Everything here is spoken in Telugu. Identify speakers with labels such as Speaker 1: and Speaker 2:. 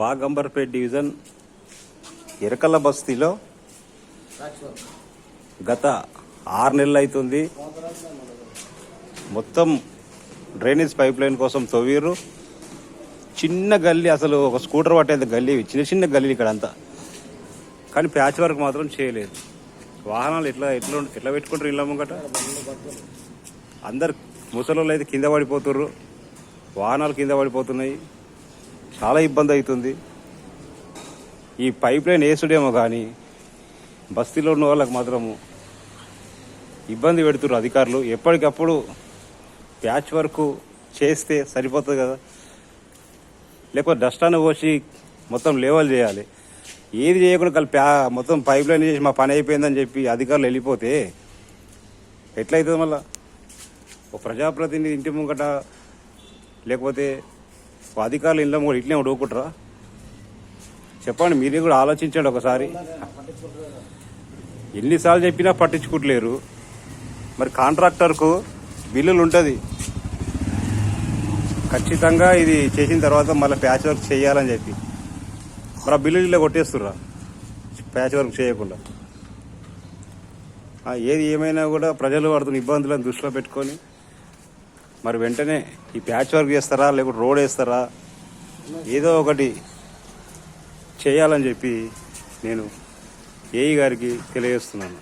Speaker 1: బాగంబర్పేట్ డివిజన్ ఎరకల బస్తీలో గత ఆరు నెలలు అవుతుంది. మొత్తం డ్రైనేజ్ పైప్ లైన్ కోసం తవ్వీరు చిన్న గల్లీ అసలు ఒక స్కూటర్ పట్టేంత గల్లీ చిన్న చిన్న గల్లీ ఇక్కడ అంతా. కానీ ప్యాచ్ వర్క్ మాత్రం చేయలేదు. వాహనాలు ఎట్లా ఎట్లా ఎట్లా పెట్టుకుంటారు ఇళ్ళ ముంగట? అందరు ముసలోళ్ళు అయితే కింద పడిపోతుర్రు. వాహనాలు కింద పడిపోతున్నాయి. చాలా ఇబ్బంది అవుతుంది. ఈ పైప్ లైన్ వేసుడేమో కానీ బస్తీలో ఉన్న వాళ్ళకి మాత్రము ఇబ్బంది పెడుతున్నారు అధికారులు. ఎప్పటికప్పుడు ప్యాచ్ వర్క్ చేస్తే సరిపోతుంది కదా. లేకపోతే డస్టాన్ని పోసి మొత్తం లేవల్ చేయాలి. ఏది చేయకుండా కలిపి ప్యా మొత్తం పైప్ లైన్ చేసి మా పని అయిపోయిందని చెప్పి అధికారులు వెళ్ళిపోతే ఎట్లయితుంది మళ్ళా? ఒక ప్రజాప్రతినిధి ఇంటి ముంగట లేకపోతే అధికారులు ఇంట్లో కూడా ఇట్లే ఊరుకుంటారా చెప్పండి మీరే కూడా ఆలోచించండి ఒకసారి. ఎన్నిసార్లు చెప్పినా పట్టించుకుంటలేరు. మరి కాంట్రాక్టర్కు బిల్లులు ఉంటుంది. ఖచ్చితంగా ఇది చేసిన తర్వాత మళ్ళీ ప్యాచ్ వర్క్ చేయాలని చెప్పి. మరి ఆ బిల్లులు ఇలా కొట్టేస్తుర్రా? ప్యాచ్ వర్క్ చేయకుండా. ఏది ఏమైనా కూడా ప్రజలు పడుతున్న ఇబ్బందులను దృష్టిలో పెట్టుకొని మరి వెంటనే ఈ ప్యాచ్ వర్క్ చేస్తారా లేకుంటే రోడ్ వేస్తారా? ఏదో ఒకటి చేయాలని చెప్పి నేను ఏఈ గారికి తెలియజేస్తున్నాను.